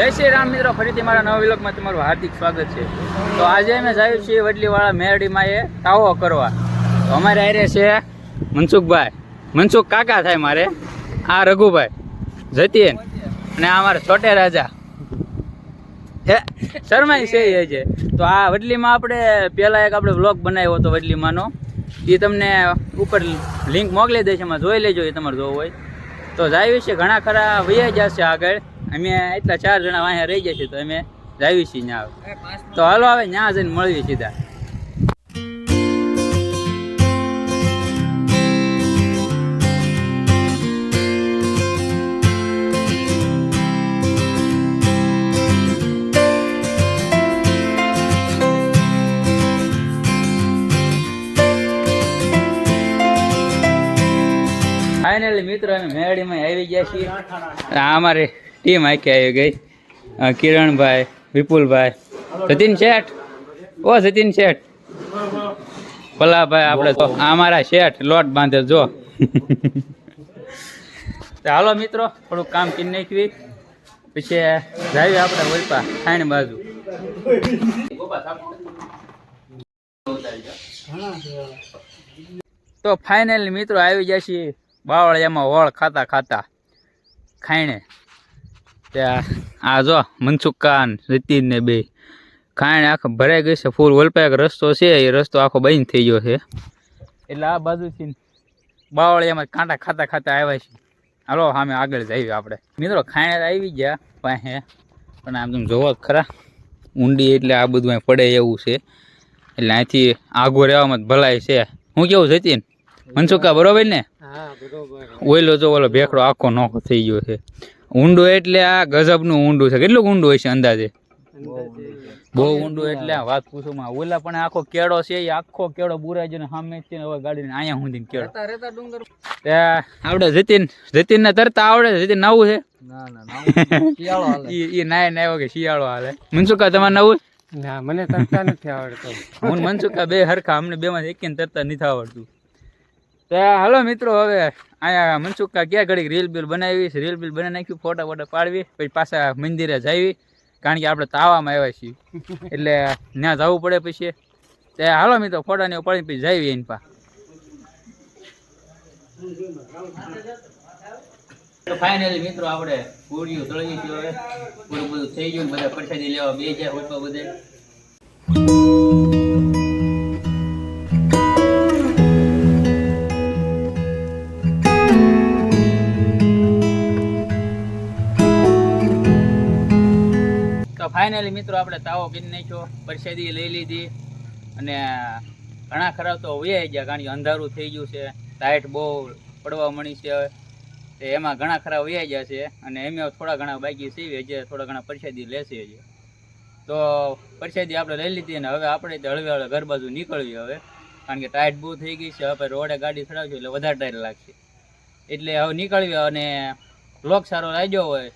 જય શ્રી રામ મિત્રો, ફરીથી મારા નવા વિલોકમાં તમારું હાર્દિક સ્વાગત છે. તો આજે અમે જઈએ છીએ વડલીવાળા મેરડીમાં એ તાવો કરવા. તો અમારે આરે છે મનસુખભાઈ. મનસુખ કાકા થાય મારે. આ રઘુભાઈ. જતીન અને આ અમારા છોટે રાજા. શર્માઈ છે એ છે તો આ વડલીમાં આપણે પહેલાં એક આપણે વ્લોગ બનાવ્યો હતો વડલીમાંનો. એ તમને ઉપર લિંક મોકલી દઈશ, એમાં જોઈ લેજો એ તમારે જોવું હોય. તો જાય છે, ઘણા ખરા વૈયા જશે આગળ. અમે એટલા ચાર જણા અહીંયા રહી ગયા છીએ તો અમે જાવી છીએ ત્યાં તો હાલો હવે ત્યાં જઈને મળીએ સીધા. ફાઇનલી મિત્રો અમે મેળીમાં આવી ગયા છીએ. અમારે અમારી ટીમ આખી આવી ગઈ. કિરણભાઈ, વિપુલભાઈ. જતીન શેઠ? ઓ, જતીન શેઠ. ભલાભાઈ, આપણે તો અમારા શેઠ લોટ બાંધે જો. હાલો મિત્રો, થોડુંક કામ કરી નાખવી. પછી જાવી આપણે વલપા ખાણ બાજુ. તો ફાઇનલી મિત્રો, આવી જશે. બાવળિયામાં વળ ખાતા ખાતા ખાઈને ત્યાં. આ જો મનસુખાન નીતિન ને બે. ખાણ આખો ભરાઈ ગઈ છે ફૂલ વલપા એક રસ્તો છે એ રસ્તો આખો બંધ થઈ ગયો છે. એટલે આ બાજુથી બાવળિયામાં કાંટા ખાતા ખાતા આવ્યા છે. હાલો સામે આગળ જઈએ આપણે. મિત્રો ખાણે આવી ગયા પાસે પણ આમ તમે જોવો ખરા. ઊંડી એટલે આ બધું અહીં પડે એવું છે. એટલે અહીંથી આગો રહેવામાં જ ભલાઈ છે. હું કેવું જતીન મનસુખા બરોબર ને? ઓઈલો જો ઓલો ભેખડો આખો નોખો થઈ ગયો છે. ઊંડું એટલે આ ગજબનું ઊંડું છે. કેટલું ઊંડું હશે અંદાજે? બહુ ઊંડું એટલે વાત પૂછો માં. ઓલા પણ આખો કેળો છે એ આખો કેળો બુરાઈ ગયો ને સામે જ છે ને હવે ગાડીને અહીંયા સુધી કેળો. આવડે જતીન જતીન ને તરતા આવડે જતીન નવું છે. એ ના ના શિયાળો હાલે. ઈ ઈ નાય નાય કે શિયાળો હાલે. મનસુખા તમારે નવું? ના મને તરતા નથી આવડતું. હું મનસુકા મનસુખા બે હરખા અમને બે માં એક તરતા નથી આવડતું. તો હાલો મિત્રો, હવે અહીંયા મનસુખા ક્યાં ઘડીક રીલ બિલ બનાવી રીલ બિલ બનાવી નાખ્યું ફોટા ફોટા પાડવી, પછી પાછા મંદિરે જાવી. કારણ કે આપણે તાવામાં આવ્યા છીએ. એટલે ત્યાં જવું પડે પછી. તે હાલો મિત્રો ફોટા ને એવું પાડી પછી જાવી એની પા તો ફાઇનલી મિત્રો, આપણે પૂરીઓ તળવી છે હવે. પૂરું બધું થઈ ગયું બધા પરસાદી લેવા બે જાય હોય બધે. તો ફાઇનલી મિત્રો આપણે તાવો કરી નાખ્યો, પરસેદી લઈ લીધી. અને ઘણા ખરાબ તો વયા ગયા, કારણ કે અંધારું થઈ ગયું છે લાઇટ બહુ પડવા મળી છે. હવે તે એમાં ઘણા ખરા વયા ગયા છે, અને એમ થોડા ઘણા બાકી છે, હજી થોડા ઘણા પરસેદી લેશે છે તો પરસેદી આપણે લઈ લીધી અને હવે આપણે હળવે હળવે ઘર બાજુ નીકળવી હવે. કારણ કે ટાઈટ બહુ થઈ ગઈ છે, હવે રોડે ગાડી ચડાવશું એટલે વધારે ટાઈટ લાગશે. એટલે હવે નીકળવી અને બ્લોગ સારો લાગ્યો હોય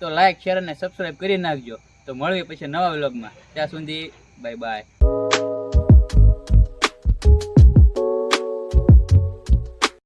તો લાઇક શેર અને સબસ્ક્રાઈબ કરી નાખજો. તો મળીએ પછી નવા વ્લોગમાં. ત્યાં સુધી બાય બાય